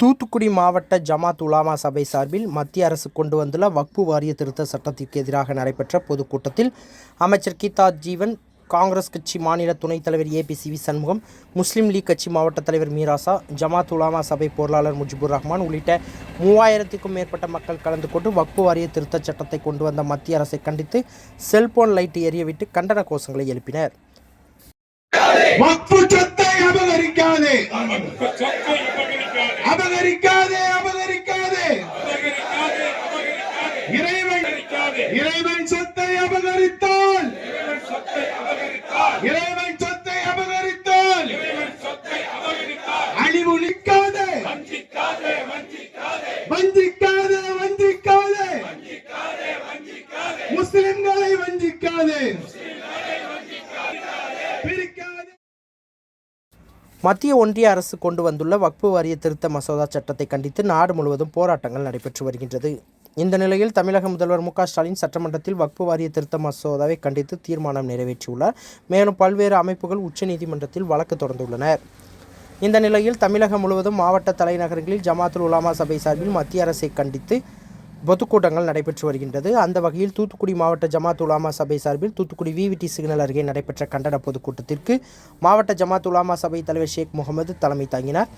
தூத்துக்குடி மாவட்ட ஜமாத் உலாமா சபை சார்பில் மத்திய அரசு கொண்டு வந்துள்ள வக்பு வாரிய திருத்த சட்டத்திற்கு எதிராக நடைபெற்ற பொதுக்கூட்டத்தில் அமைச்சர் கீதா ஜீவன் காங்கிரஸ் கட்சி மாநில துணைத் தலைவர் ஏபிசிவி சண்முகம் முஸ்லீம் லீக் கட்சி மாவட்ட தலைவர் மீராசா ஜமாத் உலாமா சபை பொருளாளர் முஜிபுர் ரஹ்மான் உள்ளிட்ட மூவாயிரத்துக்கும் மேற்பட்ட மக்கள் கலந்து கொண்டு வக்பு வாரிய திருத்தச் சட்டத்தை கொண்டு வந்த மத்திய அரசை கண்டித்து செல்போன் லைட் எரியவிட்டு கண்டன கோஷங்களை எழுப்பினர். சொத்தை அபகரிக்காதே. அபகரிக்காதே அபகரிக்காதே. இறைவன் இறைவன் சொத்தை அபகரித்தால். இறைவன் சொத்தை அபகரித்தால். அழிவு நிற்காதே வஞ்சிக்காதே வஞ்சிக்காதே. முஸ்லிம்களை வஞ்சிக்காதே. பிரிக்காதே மத்திய ஒன்றிய அரசு கொண்டு வந்துள்ள வக்பு வாரிய திருத்த மசோதா சட்டத்தை கண்டித்து நாடு முழுவதும் போராட்டங்கள் நடைபெற்று வருகின்றது. இந்த நிலையில் தமிழக முதல்வர் மு ஸ்டாலின் சட்டமன்றத்தில் வக்பு வாரிய திருத்த மசோதாவை கண்டித்து தீர்மானம் நிறைவேற்றியுள்ளார். மேலும் பல்வேறு அமைப்புகள் உச்சநீதிமன்றத்தில் வழக்கு தொடர்ந்துள்ளனர். இந்த நிலையில் தமிழகம் முழுவதும் மாவட்ட தலைநகரங்களில் ஜமாத்துல் உலாமா சபை சார்பில் மத்திய அரசை கண்டித்து பொதுக்கூட்டங்கள் நடைபெற்று வருகின்றது. அந்த வகையில் தூத்துக்குடி மாவட்ட ஜமாத் உலாமா சபை சார்பில் தூத்துக்குடி விவிடி சிக்னல் அருகே நடைபெற்ற கண்டன பொதுக்கூட்டத்திற்கு மாவட்ட ஜமாத் உலாமா சபை தலைவர் ஷேக் முகமது தலைமை தாங்கினார்.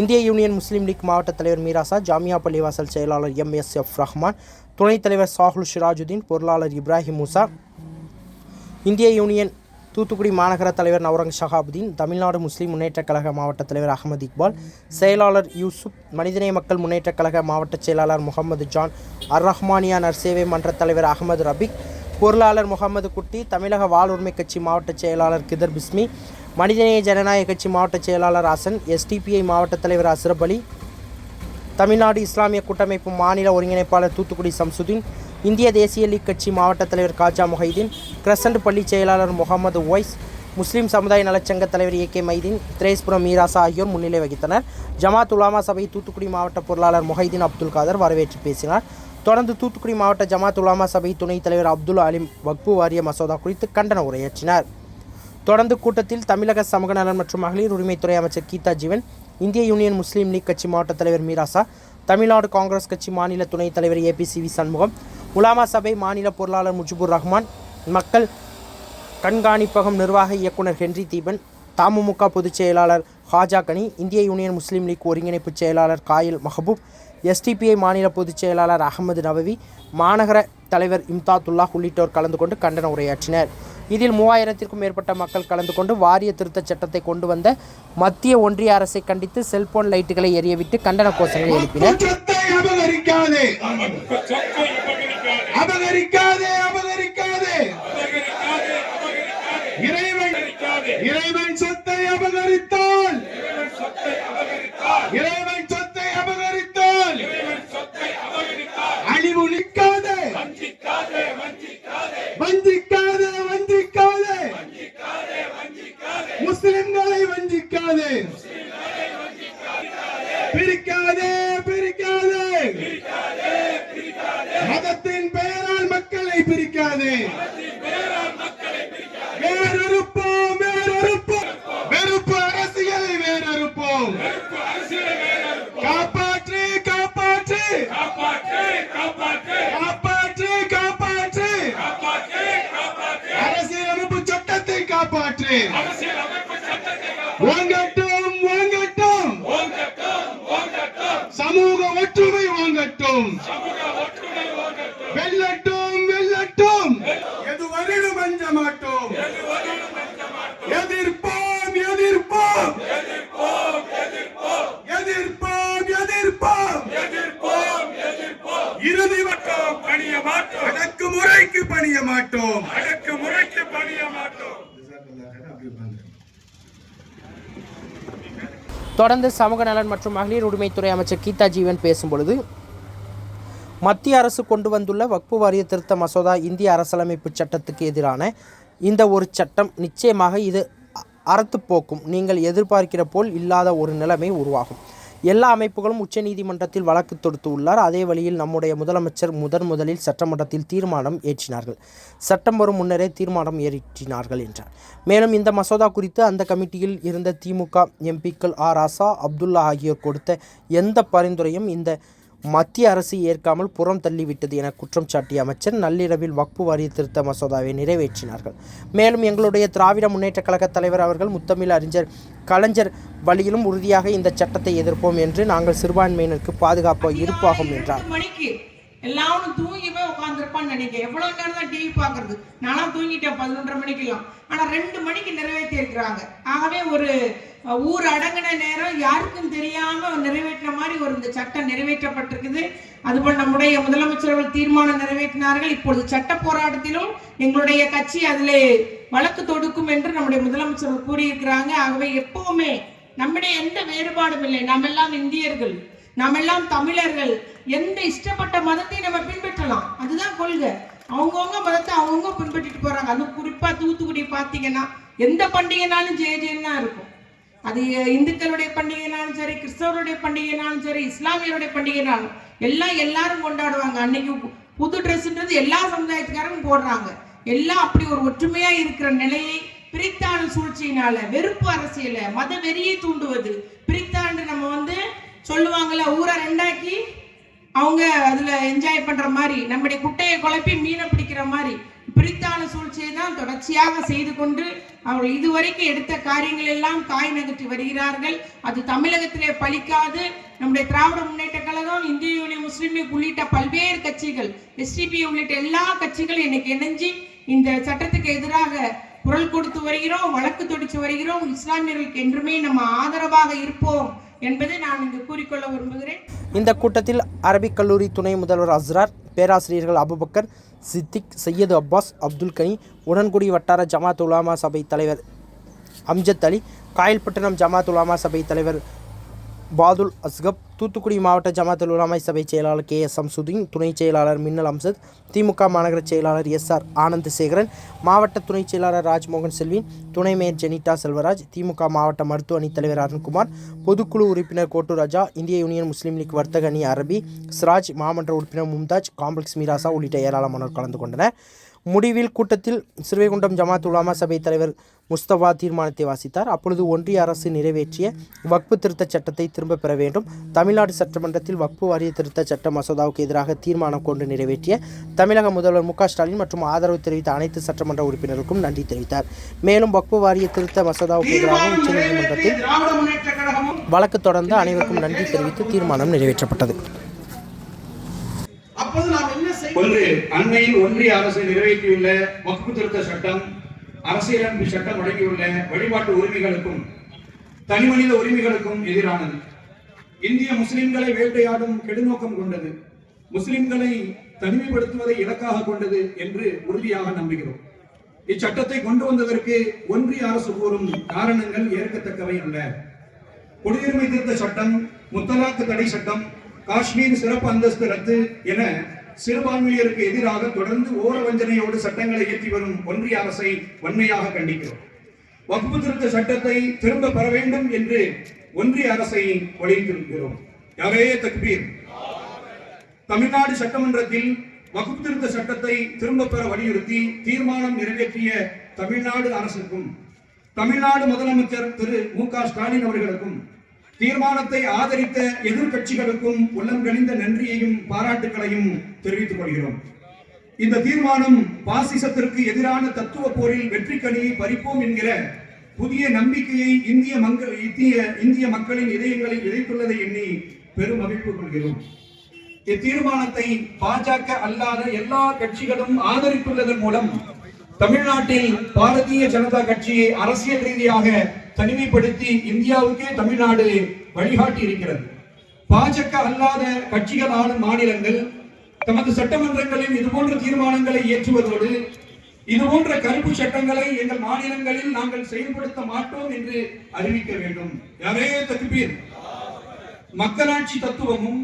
இந்திய யூனியன் முஸ்லீம் லீக் மாவட்ட தலைவர் மீராசா ஜாமியா பள்ளிவாசல் செயலாளர் எம் எஸ் எஃப் ரஹ்மான் துணைத் தலைவர் சாஹுல் ஷிராஜுதீன் பொருளாளர் இப்ராஹிம் மூசா இந்திய யூனியன் தூத்துக்குடி மாநகர தலைவர் நவரங் ஷஹாபுதீன் தமிழ்நாடு முஸ்லீம் முன்னேற்றக் கழக மாவட்ட தலைவர் அகமது இக்பால் செயலாளர் யூசுப் மனிதநேய மக்கள் முன்னேற்றக் கழக மாவட்ட செயலாளர் முகமது ஜான் அர் ரஹ்மானியா நர்சேவை மன்ற தலைவர் அகமது ரபிக் பொருளாளர் முகமது குட்டி தமிழக வாழ்வுரிமை கட்சி மாவட்ட செயலாளர் கிதர் பிஸ்மி மனிதநேய ஜனநாயக கட்சி மாவட்ட செயலாளர் அசன் எஸ்டிபிஐ மாவட்ட தலைவர் அஸ்ரப் அலி தமிழ்நாடு இஸ்லாமிய கூட்டமைப்பு மாநில ஒருங்கிணைப்பாளர் தூத்துக்குடி சம்சுதீன் இந்திய தேசிய லீக் கட்சி மாவட்ட தலைவர் காஜா முஹைதீன் கிரசண்ட் பள்ளி செயலாளர் முகமது ஒய்ஸ் முஸ்லீம் சமுதாய நலச்சங்க தலைவர் ஏ கே மைதீன் திரேஸ்புரம் மீராசா ஆகியோர் முன்னிலை வகித்தனர். ஜமாத் உலாமா சபை தூத்துக்குடி மாவட்ட பொருளாளர் முஹைதீன் அப்துல் காதர் வரவேற்று பேசினார். தொடர்ந்து தூத்துக்குடி மாவட்ட ஜமாத் உலாமா சபை துணைத் தலைவர் அப்துல் அலிம் வக்பு வாரிய மசோதா குறித்து கண்டன உரையாற்றினார். தொடர்ந்து கூட்டத்தில் தமிழக சமூக நலன் மற்றும் மகளிர் உரிமைத்துறை அமைச்சர் கீதா ஜீவன் இந்திய யூனியன் முஸ்லீம் லீக் கட்சி மாவட்ட தலைவர் மீராசா தமிழ்நாடு காங்கிரஸ் கட்சி மாநில துணைத் தலைவர் ஏபிசிவி சண்முகம் உலாமா சபை மாநில பொருளாளர் முஜிபுர் ரஹ்மான் மக்கள் கண்காணிப்பகம் நிர்வாக இயக்குனர் ஹென்றி தீபன் தமுமுக பொதுச் செயலாளர் ஹாஜா கனி இந்திய யூனியன் முஸ்லீம் லீக் ஒருங்கிணைப்பு செயலாளர் காயில் மஹபூப் எஸ்டிபிஐ மாநில பொதுச் செயலாளர் அகமது நவவி மாநகர தலைவர் இம்தாத்துல்லா உள்ளிட்டோர் கலந்து கொண்டு கண்டன உரையாற்றினர். இதில் மூவாயிரத்திற்கும் மேற்பட்ட மக்கள் கலந்து கொண்டு வாரிய திருத்தச் சட்டத்தை கொண்டு வந்த மத்திய ஒன்றிய அரசை கண்டித்து செல்போன் லைட்டுகளை எரியவிட்டு கண்டன கோஷங்களை எழுப்பினர். இறைவன் சொத்தை அபகரித்தால். இறைவன் சொத்தை அபகரித்தால். அழிவு நிற்காதே வஞ்சிக்காதே வஞ்சிக்காதே முஸ்லிம்களை வஞ்சிக்காதே பிரிக்காதே பிரிக்காதே மதத்தின் பெயரால் மக்களை பிரிக்காதே வேறறுப்போம் வேறறுப்போம் வெறுப்பு அரசியலை வேறறுப்போம் காப்பாற்று காப்பாற்று காப்பாற்று காப்பாற்று அரசியலமைப்பு சட்டத்தை காப்பாற்று வாங்கட்டும் வாங்கட்டும் சமூக ஒற்றுமை வெல்லட்டும் வெல்லட்டும். எது எதுவரையிலும் அஞ்ச மாட்டோம். எதிர்ப்போம் எதிர்ப்போம். எதிர்ப்போம் எதிர்ப்போம். இறுதி வட்டம் பணிய மாட்டோம். அடக்குமுறைக்கு பணிய மாட்டோம். அடக்குமுறைக்கு பணிய மாட்டோம். தொடர்ந்து சமூக நலன் மற்றும் மகளிர் உரிமைத்துறை அமைச்சர் கீதா ஜீவன் பேசும்பொழுது மத்திய அரசு கொண்டு வந்துள்ள வக்பு வாரிய திருத்த மசோதா இந்திய அரசியலமைப்பு சட்டத்துக்கு எதிரான இந்த ஒரு சட்டம். நிச்சயமாக இது அ- போக்கும். நீங்கள் எதிர்பார்க்கிற போல் இல்லாத ஒரு நிலைமை உருவாகும். எல்லா அமைப்புகளும் உச்சநீதிமன்றத்தில் வழக்கு தொடுத்து உள்ளார். அதே வழியில் நம்முடைய முதலமைச்சர் முதன் முதலில் சட்டமன்றத்தில் தீர்மானம் ஏற்றினார்கள். சட்டம் வரும் முன்னரே தீர்மானம் ஏற்றினார்கள் என்றார். மேலும் இந்த மசோதா குறித்து அந்த கமிட்டியில் இருந்த திமுக எம்பிக்கள் ஆர் ராசா அப்துல்லா ஆகியோர் கொடுத்த எந்த பரிந்துரையும் இந்த மத்திய அரசு ஏற்காமல் புறம் தள்ளிவிட்டது என குற்றம் சாட்டிய அமைச்சர் நள்ளிரவில் வக்பு வாரிய திருத்த மசோதாவை நிறைவேற்றினார்கள். மேலும் எங்களுடைய திராவிட முன்னேற்ற கழக தலைவர் அவர்கள் முத்தமிழ் அறிஞர் கலைஞர் வழியிலும் உறுதியாக இந்த சட்டத்தை எதிர்ப்போம் என்று நாங்கள் சிறுபான்மையினருக்கு பாதுகாப்பு இருப்பாகும் என்றார். எல்லாரும் தூங்கி போய் உட்காந்துருப்பான்னு நினைக்கிறேன். எவ்வளவு நேரம் தான் டிவி பாக்குறது நானும் தூங்கிட்டேன் பதினொன்றரை மணிக்கெல்லாம். ஆனா ரெண்டு மணிக்கு நிறைவேற்றி இருக்கிறாங்க ஆகவே ஒரு ஊர் அடங்கின நேரம் யாருக்கும் தெரியாம நிறைவேற்றின மாதிரி ஒரு இந்த சட்டம் நிறைவேற்றப்பட்டிருக்குது. அதுபோல் நம்முடைய முதலமைச்சர்கள் தீர்மானம் நிறைவேற்றினார்கள். இப்பொழுது சட்ட போராட்டத்திலும் எங்களுடைய கட்சி அதிலே வழக்கு தொடுக்கும் என்று நம்முடைய முதலமைச்சர்கள் கூறியிருக்கிறாங்க. ஆகவே எப்பவுமே நம்முடைய எந்த வேறுபாடும் இல்லை. நாம் எல்லாம் இந்தியர்கள் நாம் எல்லாம் தமிழர்கள். எந்த இஷ்டப்பட்ட மதத்தை நம்ம பின்பற்றலாம்? அதுதான் கொள்கை. அவங்கவுங்க மதத்தை அவங்கவுங்க பின்பற்றிட்டு போறாங்க. அது குறிப்பா தூத்துக்குடி பார்த்தீங்கன்னா எந்த பண்டிகைனாலும் ஜெய ஜெயன் தான் இருக்கும். அது இந்துக்களுடைய பண்டிகைனாலும் சரி கிறிஸ்தவருடைய பண்டிகைனாலும் சரி இஸ்லாமியருடைய பண்டிகைனாலும் எல்லாம் எல்லாரும் கொண்டாடுவாங்க. அன்னைக்கு பு- புது ட்ரெஸ்ன்றது எல்லா சமுதாயத்துக்காரரும் போடுறாங்க. எல்லாம் அப்படி ஒரு ஒற்றுமையா இருக்கிற நிலையை பிரித்தாண்டு சூழ்ச்சியினால வெறுப்பு அரசியல மத வெறியை தூண்டுவது பிரித்தாண்டு நம்ம வந்து சொல்லுவாங்கல்ல ஊரை ரெண்டாக்கி அவங்க அதுல என்ஜாய் பண்ற மாதிரி நம்முடைய குட்டையை குழப்பி மீனை பிடிக்கிற மாதிரி பிரித்தான சூழ்ச்சியை தான் தொடர்ச்சியாக செய்து கொண்டு அவர்கள் இதுவரைக்கும் எடுத்த காரியங்கள் எல்லாம் காய் நகர்த்தி வருகிறார்கள். அது தமிழகத்திலே பலிக்காது நம்முடைய திராவிட முன்னேற்ற கழகம் இந்திய யூனியன் முஸ்லீம் லீக் உள்ளிட்ட பல்வேறு கட்சிகள் எஸ்டிபி உள்ளிட்ட எல்லா கட்சிகளும் இன்னைக்கு இணைஞ்சு இந்த சட்டத்துக்கு எதிராக குரல் கொடுத்து வருகிறோம் வழக்கு தொடிச்சு வருகிறோம் இஸ்லாமியர்களுக்கு என்றுமே நம்ம ஆதரவாக இருப்போம். என்பதை நான் இங்கு கூறிக்கொள்ள விரும்புகிறேன். இந்த கூட்டத்தில் அரபிக் கல்லூரி துணை முதல்வர் அஸ்ரார் பேராசிரியர்கள் அபுபக்கர் சித்திக் சையது அப்பாஸ் அப்துல் கனி உடன்குடி வட்டார ஜமாத் உலாமா சபை தலைவர் அம்ஜத் அலி காயல்பட்டினம் ஜமாத் உலாமா சபை தலைவர் பாதுல் அஸ்கப் தூத்துக்குடி மாவட்ட ஜமாத்துல் உலாமை சபை செயலாளர் கே எஸ் சம்சுதீன் துணை செயலாளர் மின்னல் அம்சத் திமுக மாநகர செயலாளர் எஸ் ஆர் ஆனந்த சேகரன் மாவட்ட துணை செயலாளர் ராஜ்மோகன் செல்வின் துணை மேயர் ஜெனிட்டா செல்வராஜ் திமுக மாவட்ட மருத்துவ அணி தலைவர் அருண்குமார் பொதுக்குழு உறுப்பினர் கோட்டு ராஜா இந்திய யூனியன் முஸ்லீம் லீக் வர்த்தக அணி அரபி சிராஜ் மாமன்ற உறுப்பினர் மும்தாஜ் காம்ப்ளெக்ஸ் மீராசா உள்ளிட்ட ஏராளமானோர் கலந்து கொண்டனர். முடிவில் கூட்டத்தில் சிறுவைகுண்டம் ஜமாத் உலாமா சபை தலைவர் முஸ்தபா தீர்மானத்தை வாசித்தார். அப்பொழுது ஒன்றிய அரசு நிறைவேற்றிய வக்பு திருத்த சட்டத்தை திரும்பப் பெற வேண்டும். தமிழ்நாடு சட்டமன்றத்தில் வக்பு வாரிய திருத்த சட்ட மசோதாவுக்கு எதிராக தீர்மானம் கொண்டு நிறைவேற்றிய தமிழக முதல்வர் மு ஸ்டாலின் மற்றும் ஆதரவு தெரிவித்த அனைத்து சட்டமன்ற உறுப்பினருக்கும் நன்றி தெரிவித்தார். மேலும் வக்பு வாரிய திருத்த மசோதாவுக்கு எதிராக உச்சநீதிமன்றத்தில் வழக்கு தொடர்ந்து அனைவருக்கும் நன்றி தெரிவித்து தீர்மானம் நிறைவேற்றப்பட்டது. ஒன்று அண்மையில் ஒன்றிய அரசு நிறைவேற்றியுள்ள வகுப்பு திருத்த சட்டம் அரசியலமைப்பு சட்டம் வழங்கியுள்ள வழிபாட்டு உரிமைகளுக்கும் தனிமனித உரிமைகளுக்கும் எதிரானது. இந்திய முஸ்லிம்களை வேட்டையாடும் கெடுநோக்கம் கொண்டது. முஸ்லிம்களை தனிமைப்படுத்துவதை இலக்காக கொண்டது என்று உறுதியாக நம்புகிறோம். இச்சட்டத்தை கொண்டு வந்ததற்கு ஒன்றிய அரசு கூறும் காரணங்கள் ஏற்கத்தக்கவை அல்ல. குடியுரிமை திருத்த சட்டம் முத்தலாக்கு தடை சட்டம் காஷ்மீர் சிறப்பு அந்தஸ்து ரத்து என சிறுபான்மையருக்கு எதிராக தொடர்ந்து ஓர வஞ்சனையோடு சட்டங்களை இயற்றி வரும் ஒன்றிய அரசை வன்மையாக கண்டிக்கிறோம். வகுப்பு திருத்த சட்டத்தை திரும்ப பெற வேண்டும் என்று ஒன்றிய அரசை வலியுறுத்திருக்கிறோம் யாரே தக்பீர்? தமிழ்நாடு சட்டமன்றத்தில் வகுப்பு திருத்த சட்டத்தை திரும்ப பெற வலியுறுத்தி தீர்மானம் நிறைவேற்றிய தமிழ்நாடு அரசுக்கும் தமிழ்நாடு முதலமைச்சர் திரு மு க ஸ்டாலின் அவர்களுக்கும் தீர்மானத்தை ஆதரித்த எதிர்கட்சிகளுக்கும் உள்ளம் கணிந்த நன்றியையும் பாராட்டுகளையும் தெரிவித்துக் கொள்கிறோம். இந்த தீர்மானம் பாசிசத்திற்கு எதிரான தத்துவ போரில் வெற்றி கணியை பறிப்போம் என்கிற புதிய நம்பிக்கையை இந்திய மங்கள் இந்திய இந்திய மக்களின் இதயங்களில் விதைத்துள்ளதை எண்ணி பெரும் மகிழ்வு கொள்கிறோம். இத்தீர்மானத்தை பாஜக அல்லாத எல்லா கட்சிகளும் ஆதரித்துள்ளதன் மூலம் தமிழ்நாட்டில் பாரதிய ஜனதா கட்சியை அரசியல் ரீதியாக தனிமைப்படுத்தி இந்தியாவுக்கே தமிழ்நாடு வழிகாட்டி இருக்கிறது பாஜக அல்லாத கட்சிகள் ஆளும் மாநிலங்கள் தமது சட்டமன்றங்களில் இதுபோன்ற தீர்மானங்களை இயற்றுவதோடு இதுபோன்ற கருப்பு சட்டங்களை எங்கள் மாநிலங்களில் நாங்கள் செயல்படுத்த மாட்டோம் என்று அறிவிக்க வேண்டும். யாரே தகுப்பீர் மக்களாட்சி தத்துவமும்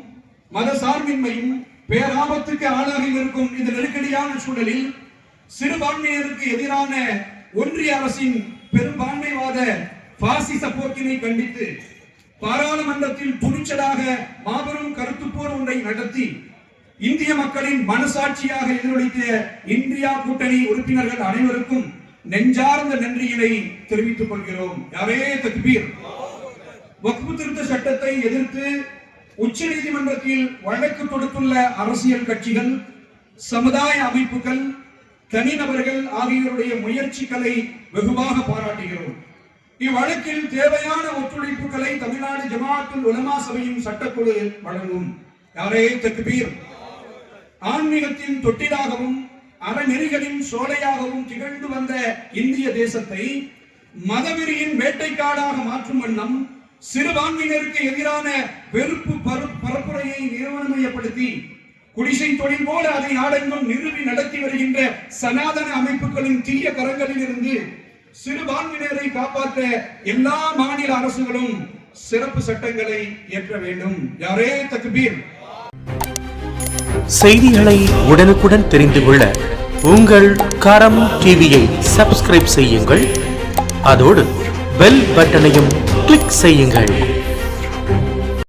மத சார்பின்மையும் பேராபத்துக்கு ஆளாகி இருக்கும் இந்த நெருக்கடியான சூழலில் சிறுபான்மையினருக்கு எதிரான ஒன்றிய அரசின் பெரும்பான்மைவாத பாசிச போக்கினை கண்டித்து பாராளுமன்றத்தில் துணிச்சலாக மாபெரும் கருத்துப்போர் ஒன்றை நடத்தி இந்திய மக்களின் மனசாட்சியாக எதிரொலித்த இந்தியா கூட்டணி உறுப்பினர்கள் அனைவருக்கும் நெஞ்சார்ந்த நன்றியினை தெரிவித்துக் கொள்கிறோம். யாரே தக்பீர்? வக்பு திருத்த சட்டத்தை எதிர்த்து உச்ச நீதிமன்றத்தில் வழக்கு தொடுத்துள்ள அரசியல் கட்சிகள் சமுதாய அமைப்புகள் தனிநபர்கள் ஆகியோருடைய முயற்சிகளை வெகுவாக பாராட்டுகிறோம். இவ்வழக்கில் தேவையான ஒத்துழைப்புகளை தமிழ்நாடு ஜமாத்துல் உலமா சபையின் சட்டக்குழு வழங்கும். யாரே தக்பீர் ஆன்மீகத்தின் தொட்டிலாகவும் அறநெறிகளின் சோலையாகவும் திகழ்ந்து வந்த இந்திய தேசத்தை மதவெறியின் வேட்டைக்காடாக மாற்றும் வண்ணம் சிறுபான்மையினருக்கு எதிரான வெறுப்பு பரப்புரையை நிறுவனமயப்படுத்தி குடிசை தொழில் போல அதை நாடெங்கும் நிறுவி நடத்தி வருகின்ற சனாதன அமைப்புகளின் தீய கரங்களில் இருந்து சிறுபான்மையினரை காப்பாற்ற எல்லா மாநில அரசுகளும் சிறப்பு சட்டங்களை இயற்ற வேண்டும். யாரே தக்பீர்? செய்திகளை உடனுக்குடன் தெரிந்து கொள்ள உங்கள் கரம் டிவியை சப்ஸ்கிரைப் செய்யுங்கள். அதோடு பெல் பட்டனையும் கிளிக் செய்யுங்கள்.